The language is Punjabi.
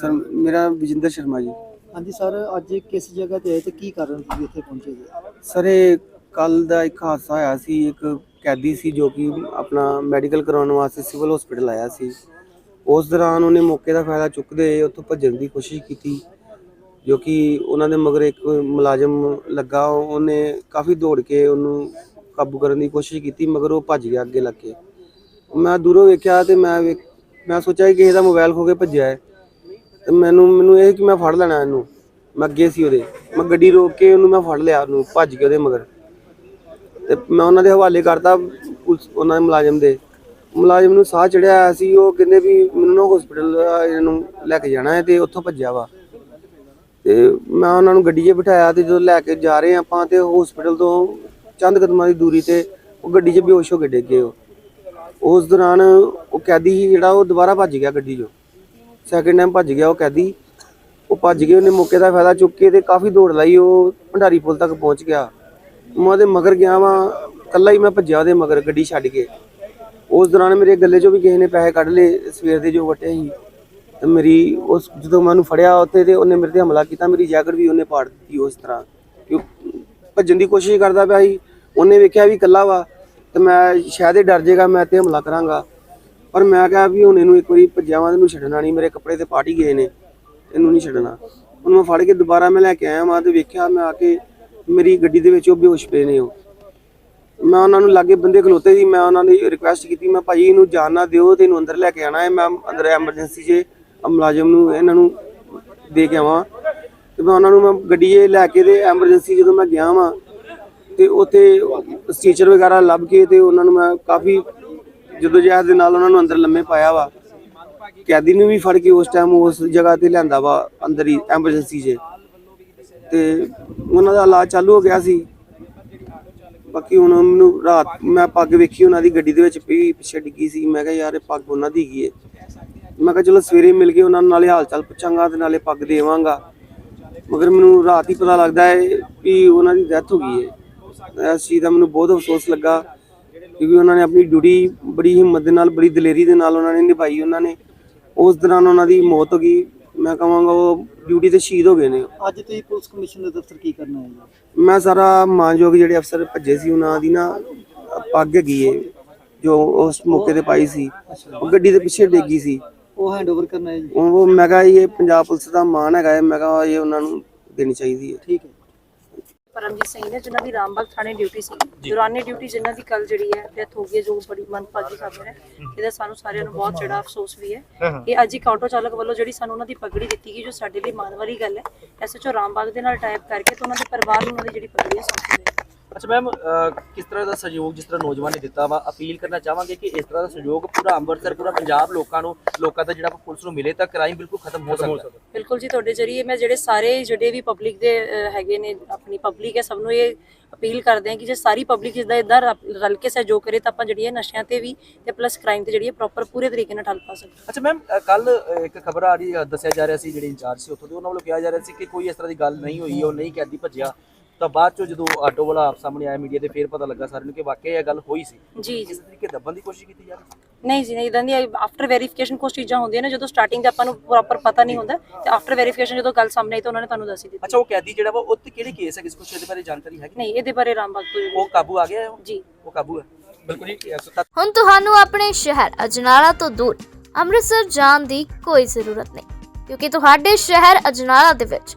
ਸਰ ਮੇਰਾ ਵਿਜਿੰਦਰ ਸ਼ਰਮਾ ਜੀ। ਹਾਂਜੀ ਸਰ ਅੱਜ ਕਿਸ ਜਗ੍ਹਾ ਤੇ ਆਏ ਤੇ ਕੀ ਕਾਰਨ ਤੁਸੀਂ ਇੱਥੇ ਪਹੁੰਚੇ ਜੀ? ਸਰ ਇਹ ਕੱਲ ਦਾ ਇੱਕ ਹਾਦਸਾ ਹੋਇਆ ਸੀ ਇੱਕ ਕੈਦੀ ਸੀ ਜੋ ਕਿ ਆਪਣਾ ਮੈਡੀਕਲ ਕਰਾਉਣ ਵਾਸਤੇ ਸਿਵਲ ਹਸਪੀਟਲ ਆਇਆ ਸੀ। ਉਸ ਦੌਰਾਨ ਉਹਨੇ ਮੌਕੇ ਦਾ ਫਾਇਦਾ ਚੁੱਕਦੇ ਉੱਥੋਂ ਭੱਜਣ ਦੀ ਕੋਸ਼ਿਸ਼ ਕੀਤੀ ਜੋ ਕਿ ਉਹਨਾਂ ਦੇ ਮਗਰ ਇੱਕ ਮੁਲਾਜ਼ਮ ਲੱਗਾ ਉਹਨੇ ਕਾਫੀ ਦੌੜ ਕੇ ਉਹਨੂੰ ਕਾਬੂ ਕਰਨ ਦੀ ਕੋਸ਼ਿਸ਼ ਕੀਤੀ ਮਗਰ ਉਹ ਭੱਜ ਗਿਆ ਅੱਗੇ ਲੱਗ ਕੇ। ਮੈਂ ਦੂਰੋਂ ਵੇਖਿਆ ਤੇ ਮੈਂ ਮੈਂ ਸੋਚਿਆ ਕਿ ਕਿਸੇ ਦਾ ਮੋਬਾਈਲ ਖੋ ਕੇ ਭੱਜਿਆ ਹੈ। ਮੈਨੂੰ ਮੈਨੂੰ ਇਹ ਕਿ ਮੈਂ ਫੜ ਲੈਣਾ ਇਹਨੂੰ। ਮੈਂ ਅੱਗੇ ਸੀ ਉਹਦੇ। ਮੈਂ ਗੱਡੀ ਰੋਕ ਕੇ ਉਹਨੂੰ ਮੈਂ ਫੜ ਲਿਆ ਉਹਨੂੰ, ਭੱਜ ਕੇ ਉਹਦੇ ਮਗਰ। ਤੇ ਮੈਂ ਉਹਨਾਂ ਦੇ ਹਵਾਲੇ ਕਰਤਾ ਪੁਲਿਸ, ਉਹਨਾਂ ਦੇ ਮੁਲਾਜ਼ਮ ਦੇ। ਮੁਲਾਜ਼ਮ ਨੂੰ ਸਾਹ ਚੜਿਆ ਹੋਇਆ ਸੀ, ਉਹ ਕਹਿੰਦੇ ਵੀ ਮੈਨੂੰ ਨਾ ਹਸਪੀਟਲ ਇਹਨੂੰ ਲੈ ਕੇ ਜਾਣਾ ਹੈ ਤੇ ਉੱਥੋਂ ਭੱਜਿਆ ਵਾ। ਤੇ ਮੈਂ ਉਹਨਾਂ ਨੂੰ ਗੱਡੀ 'ਚ ਬਿਠਾਇਆ ਤੇ ਜਦੋਂ ਲੈ ਕੇ ਜਾ ਰਹੇ ਆਪਾਂ ਤੇ ਹਸਪੀਟਲ ਤੋਂ ਚੰਦ ਕਦਮਾਂ ਦੀ ਦੂਰੀ ਤੇ ਉਹ ਗੱਡੀ 'ਚ ਬੇਹੋਸ਼ ਹੋ ਕੇ ਡਿੱਗ ਗਏ ਉਹ। ਉਸ ਦੌਰਾਨ ਉਹ ਕੈਦੀ ਸੀ ਜਿਹੜਾ ਉਹ ਦੁਬਾਰਾ ਭੱਜ ਗਿਆ ਗੱਡੀ 'ਚੋਂ। ਸੈਕਿੰਡ ਟਾਈਮ ਭੱਜ ਗਿਆ ਉਹ ਕੈਦੀ। ਉਹ ਭੱਜ ਕੇ ਉਹਨੇ ਮੌਕੇ ਦਾ ਫਾਇਦਾ ਚੁੱਕ ਕੇ ਤੇ ਕਾਫੀ ਦੌੜ ਲਾਈ, ਉਹ ਭੰਡਾਰੀ ਪੁਲ ਤੱਕ ਪਹੁੰਚ ਗਿਆ। ਮੈਂ ਉਹਦੇ ਮਗਰ ਗਿਆ ਵਾਂ ਕੱਲਾ ਹੀ ਮੈਂ ਭੱਜਿਆ ਉਹਦੇ ਮਗਰ ਗੱਡੀ ਛੱਡ ਕੇ। ਉਸ ਦੌਰਾਨ ਮੇਰੇ ਗੱਲੇ 'ਚੋਂ ਵੀ ਕਿਸੇ ਨੇ ਪੈਸੇ ਕੱਢ ਲਏ, ਸਵੇਰ ਦੇ ਜੋ ਵਟੇ ਸੀ। ਤੇ ਮੇਰੀ ਉਸ ਜਦੋਂ ਮੈਂ ਉਹਨੂੰ ਫੜਿਆ ਉੱਥੇ ਤੇ ਉਹਨੇ ਮੇਰੇ ਤੇ ਹਮਲਾ ਕੀਤਾ, ਮੇਰੀ ਜੈਕਟ ਵੀ ਉਹਨੇ ਪਾੜ ਦਿੱਤੀ ਉਸ ਤਰ੍ਹਾਂ। ਕਿ ਭੱਜਣ ਦੀ ਕੋਸ਼ਿਸ਼ ਕਰਦਾ ਪਿਆ ਸੀ। ਉਹਨੇ ਵੇਖਿਆ ਵੀ ਇਕੱਲਾ ਵਾ, ਤੇ ਮੈਂ ਸ਼ਾਇਦ ਇਹ ਡਰ ਜੇਗਾ, ਮੈਂ ਤੇ ਹਮਲਾ ਕਰਾਂਗਾ। ਪਰ ਮੈਂ ਕਿਹਾ ਵੀ ਹੁਣ ਇਹਨੂੰ ਇੱਕ ਵਾਰੀ ਭੱਜਿਆ ਵਾਂ ਇਹਨੂੰ ਛੱਡਣਾ ਨਹੀਂ, ਮੇਰੇ ਕੱਪੜੇ ਤੇ ਪਾਟ ਹੀ ਗਏ ਨੇ, ਇਹਨੂੰ ਨਹੀਂ ਛੱਡਣਾ। ਉਹਨੂੰ ਮੈਂ ਫੜ ਕੇ ਦੁਬਾਰਾ ਮੈਂ ਲੈ ਕੇ ਆਇਆ ਵਾਂ ਤੇ ਵੇਖਿਆ ਮੈਂ ਆ ਕੇ ਮੇਰੀ ਗੱਡੀ ਦੇ ਵਿੱਚ ਉਹ ਬੇਹੋਸ਼ ਪਏ ਨੇ ਉਹ। ਮੈਂ ਉਹਨਾਂ ਨੂੰ ਲਾਗੇ ਬੰਦੇ ਖਲੋਤੇ ਸੀ, ਮੈਂ ਉਹਨਾਂ ਦੀ ਰਿਕੁਐਸਟ ਕੀਤੀ, ਮੈਂ ਭਾਈ ਇਹਨੂੰ ਜਾਣ ਨਾ ਦਿਓ ਤੇ ਇਹਨੂੰ ਅੰਦਰ ਲੈ ਕੇ ਆਣਾ ਹੈ, ਮੈਂ ਅੰਦਰ ਐਮਰਜੈਂਸੀ 'ਚ ਮੁਲਾਜ਼ਮ ਨੂੰ ਇਹਨਾਂ ਨੂੰ ਦੇ ਕੇ ਆਵਾਂ। ਤੇ ਮੈਂ ਉਹਨਾਂ ਨੂੰ ਮੈਂ ਗੱਡੀ 'ਚ ਲੈ ਕੇ ਤੇ ਐਮਰਜੈਂਸੀ ਜਦੋਂ ਮੈਂ ਗਿਆ ਵਾਂ ਤੇ ਉੱਥੇ ਸਟੀਚਰ ਵਗੈਰਾ ਲੱਭ ਕੇ ਤੇ ਉਹਨਾਂ ਨੂੰ ਮੈਂ ਕਾਫੀ ਜਦੋਂ ਜਹਿਦ ਦੇ ਨਾਲ ਉਹਨਾਂ ਨੂੰ ਅੰਦਰ ਲੰਮੇ ਪਾਇਆ ਵਾ, ਕੈਦੀ ਨੂੰ ਵੀ ਫੜ ਕੇ ਉਸ ਟਾਈਮ ਉਸ ਜਗ੍ਹਾ ਤੇ ਲਿਆਂਦਾ ਵਾ, ਅੰਦਰ ਹੀ ਐਮਰਜੈਂਸੀ 'ਚ। ਤੇ ਉਹਨਾਂ ਦਾ ਇਲਾਜ ਚਾਲੂ ਹੋ ਗਿਆ ਸੀ। ਬਾਕੀ ਹੁਣ ਮੈਨੂੰ ਰਾਤ ਮੈਂ ਪੱਗ ਵੇਖੀ ਉਹਨਾਂ ਦੀ ਗੱਡੀ ਦੇ ਵਿੱਚ ਪਈ ਪਿੱਛੇ ਡਿੱਗੀ ਸੀ। ਮੈਂ ਕਿਹਾ, ਯਾਰ, ਇਹ ਪੱਗ ਉਹਨਾਂ ਦੀ ਹੈਗੀ ਏ। ਮੈਂ ਕਿਹਾ, ਚਲੋ, ਸਵੇਰੇ ਮਿਲ ਕੇ ਉਹਨਾਂ ਨੂੰ, ਨਾਲੇ ਹਾਲ ਚਾਲ ਪੁੱਛਾਂਗਾ ਤੇ ਨਾਲੇ ਪੱਗ ਦੇਵਾਂਗਾ। ਮਗਰ ਮੈਨੂੰ ਰਾਤ ਹੀ ਪਤਾ ਲੱਗਦਾ ਹੈ ਵੀ ਉਹਨਾਂ ਦੀ ਡੈਥ ਹੋ ਗਈ ਹੈ ਇਸ ਚੀਜ਼ ਦਾ ਮੈਨੂੰ ਬਹੁਤ ਅਫਸੋਸ ਲੱਗਾ। ਕਿਉਂਕਿ ਉਹਨਾਂ ਨੇ ਆਪਣੀ ਡਿਊਟੀ ਬੜੀ ਹਿੰਮਤ ਦੇ ਨਾਲ ਬੜੀ ਦਲੇਰੀ ਦੇ ਨਾਲ ਉਹਨਾਂ ਨੇ ਨਿਭਾਈ ਉਹਨਾਂ ਨੇ। ਉਸ ਦੌਰਾਨ ਉਹਨਾਂ ਦੀ ਮੌਤ ਹੋ ਗਈ। ਮੈਂ ਕਹਾਂਗਾ ਉਹ ਡਿਊਟੀ ਤੇ ਸ਼ਹੀਦ ਹੋ ਗਏ ਨੇ। ਅੱਜ ਤੁਸੀਂ ਪੁਲਿਸ ਕਮਿਸ਼ਨ ਦੇ ਦਫ਼ਤਰ ਕੀ ਕਰਨਾ ਹੈ? ਮੈਂ ਸਾਰਾ ਮਾਨਯੋਗ ਜਿਹੜੇ ਅਫਸਰ ਭੱਜੇ ਸੀ ਉਹਨਾਂ ਦੀ ਨਾ ਪੱਗ ਏ ਜੋ ਉਸ ਮੌਕੇ ਤੇ ਪਾਈ ਸੀ। ਉਹ ਗੱਡੀ ਦੇ ਪਿੱਛੇ ਡੇਗੀ ਸੀ। ਉਹ ਹੈਂਡਓਵਰ ਕਰਨਾ ਹੈ ਜੀ? ਉਹ ਮੈਂ ਕਿਹਾ ਇਹ ਪੰਜਾਬ ਪੁਲਿਸ ਦਾ ਮਾਣ ਹੈਗਾ ਮੈਂ ਕਿਹਾ ਇਹ ਉਹਨਾਂ ਨੂੰ ਦੇਣੀ ਚਾਹੀਦੀ ਹੈ ਠੀਕ ਹੈ ਪਰਮਜੀਤ ਸਿੰਘ ਨੇ ਜਿਨ੍ਹਾਂ ਦੀ ਰਾਮਬਾਗ ਥਾਣੇ ਡਿਊਟੀ ਸੀ। ਦੌਰਾਨੇ ਡਿਊਟੀ ਜਿਨ੍ਹਾਂ ਦੀ ਕੱਲ ਜਿਹੜੀ ਹੈ ਡੈਥ ਹੋ ਗਈ ਹੈ, ਜੋ ਬੜੀ ਮਨਪਾਗੀ ਖਬਰ ਹੈ। ਇਹਦਾ ਸਾਨੂੰ ਸਾਰਿਆਂ ਨੂੰ ਬਹੁਤ ਜਿਹੜਾ ਅਫਸੋਸ ਵੀ ਹੈ। ਇਹ ਅੱਜ ਇੱਕ ਆਟੋ ਚਾਲਕ ਵੱਲੋਂ ਜਿਹੜੀ ਸਾਨੂੰ ਉਹਨਾਂ ਦੀ ਪਗੜੀ ਦਿੱਤੀ ਗਈ ਜੋ ਸਾਡੇ ਲਈ ਮਾਣ ਵਾਲੀ ਗੱਲ ਹੈ ਐਸਐਚਓ ਰਾਮਬਾਗ ਦੇ ਨਾਲ ਟਾਈਪ ਕਰਕੇ ਤੇ ਉਹਨਾਂ ਦੇ ਪਰਿਵਾਰ ਨੂੰ ਉਹਨਾਂ ਦੀ ਜਿਹੜੀ ਪਗੜੀ ਹੈ ਸੌਂਪੀ ਗਈ। ਅੱਛਾ ਮੈਮ ਕਿਸ ਤਰ੍ਹਾਂ ਦਾ ਸਹਿਯੋਗ ਜਿਸ ਤਰ੍ਹਾਂ ਨੌਜਵਾਨ ਨੇ ਦਿੱਤਾ ਵਾ? ਅਪੀਲ ਕਰਨਾ ਚਾਹਾਂਗੇ ਕਿ ਇਸ ਤਰ੍ਹਾਂ ਦਾ ਸਹਿਯੋਗ ਪੂਰਾ ਅੰਮ੍ਰਿਤਸਰ ਪੂਰਾ ਪੰਜਾਬ ਲੋਕਾਂ ਨੂੰ ਲੋਕਾਂ ਦਾ ਜਿਹੜਾ ਪੁਲਿਸ ਨੂੰ ਮਿਲੇ ਤਾਂ ਕ੍ਰਾਈਮ ਬਿਲਕੁਲ ਖਤਮ ਹੋ ਸਕਦਾ ਬਿਲਕੁਲ ਜੀ ਤੁਹਾਡੇ ਜਰੀਏ ਮੈਂ ਜਿਹੜੇ ਸਾਰੇ ਜਿਹੜੇ ਵੀ ਪਬਲਿਕ ਦੇ ਹੈਗੇ ਨੇ ਆਪਣੀ ਪਬਲਿਕ ਹੈ ਸਭ ਨੂੰ ਇਹ ਅਪੀਲ ਕਰਦੇ ਹਾਂ ਕਿ ਜੇ ਸਾਰੀ ਪਬਲਿਕ ਇਸਦਾ ਇਦਾਂ ਰਲ ਕੇ ਸਹਿਯੋਗ ਕਰੇ ਤਾਂ ਆਪਾਂ ਜਿਹੜੀ ਹੈ ਨਸ਼ਿਆਂ ਤੇ ਵੀ ਤੇ ਪਲੱਸ ਕ੍ਰਾਈਮ ਤੇ ਜਿਹੜੀ ਹੈ ਪ੍ਰੋਪਰ ਪੂਰੇ ਤਰੀਕੇ ਨਾਲ ਠੱਲ ਪਾ ਸਕਦੇ ਅੱਛਾ ਮੈਮ ਕੱਲ ਇੱਕ ਖਬਰ ਆ ਰਹੀ ਦੱਸਿਆ ਜਾ ਰਿਹਾ ਸੀ ਜਿਹੜੇ ਇੰਚਾਰਜ ਸੀ ਉੱਥੋਂ ਦੇ ਉਹਨਾਂ ਵੱਲੋਂ ਕਿਹਾ ਜਾ ਰਿਹਾ ਸੀ ਕਿ ਕੋਈ ਇਸ ਤਰ੍ਹਾਂ ਦੀ ਗੱਲ ਨਹੀਂ ਹੋਈ ਉਹ ਨਹੀਂ ਕੈਦੀ ਭੱਜਿਆ। ਤਾਂ ਬਾਅਦ ਚੋਂ ਜਦੋਂ ਆਟੋ ਵਾਲਾ ਆਪ ਸਾਹਮਣੇ ਆਇਆ ਮੀਡੀਆ ਤੇ ਫੇਰ ਪਤਾ ਲੱਗਾ ਸਾਰਿਆਂ ਨੂੰ ਕਿ ਵਾਕਿਆ ਇਹ ਗੱਲ ਹੋਈ ਸੀ। ਜੀ ਜੀ। ਇਸ ਤਰੀਕੇ ਦੱਬਣ ਦੀ ਕੋਸ਼ਿਸ਼ ਕੀਤੀ ਜਾ ਰਹੀ ਸੀ ਨਹੀਂ ਜੀ ਨਹੀਂ ਇਦਾਂ ਦੀ ਆਫਟਰ ਵੈਰੀਫਿਕੇਸ਼ਨ ਕੁਝ ਚੀਜ਼ਾਂ ਹੁੰਦੀਆਂ ਨੇ ਜਦੋਂ ਸਟਾਰਟਿੰਗ ਤੇ ਆਪਾਂ ਨੂੰ ਪ੍ਰੋਪਰ ਪਤਾ ਨਹੀਂ ਹੁੰਦਾ ਤੇ ਆਫਟਰ ਵੈਰੀਫਿਕੇਸ਼ਨ ਜਦੋਂ ਗੱਲ ਸਾਹਮਣੇ ਆਈ ਤਾਂ ਉਹਨਾਂ ਨੇ ਤੁਹਾਨੂੰ ਦੱਸ ਹੀ ਦਿੱਤੀ। ਅੱਛਾ ਉਹ ਕੈਦੀ ਜਿਹੜਾ ਵਾ ਉਹ ਤੇ ਕਿਹੜੇ ਕੇਸ ਹੈ ਕਿਸ ਕੁਛ ਇਹਦੇ ਬਾਰੇ ਜਾਣਕਾਰੀ ਹੈ ਨਹੀਂ ਇਹਦੇ ਬਾਰੇ ਰਾਮਬਾਗ ਤੋਂ ਜਿਹੜੀ- ਉਹ ਕਾਬੂ ਆ ਗਿਆ ਹੈ ਉਹ? ਜੀ। ਉਹ ਕਾਬੂ ਹੈ। ਬਿਲਕੁਲ ਜੀ ਇਸ ਤੱਕ ਹੁਣ ਤੁਹਾਨੂੰ ਆਪਣੇ ਸ਼ਹਿਰ ਅਜਨਾਲਾ ਤੋਂ ਦੂਰ ਅੰਮ੍ਰਿਤਸਰ ਜਾਣ ਦੀ ਕੋਈ ਜ਼ਰੂਰਤ ਨਹੀਂ ਕਿਉਂਕਿ ਤੁਹਾਡੇ ਸ਼ਹਿਰ ਅਜਨਾਲਾ ਦੇ ਵਿੱਚ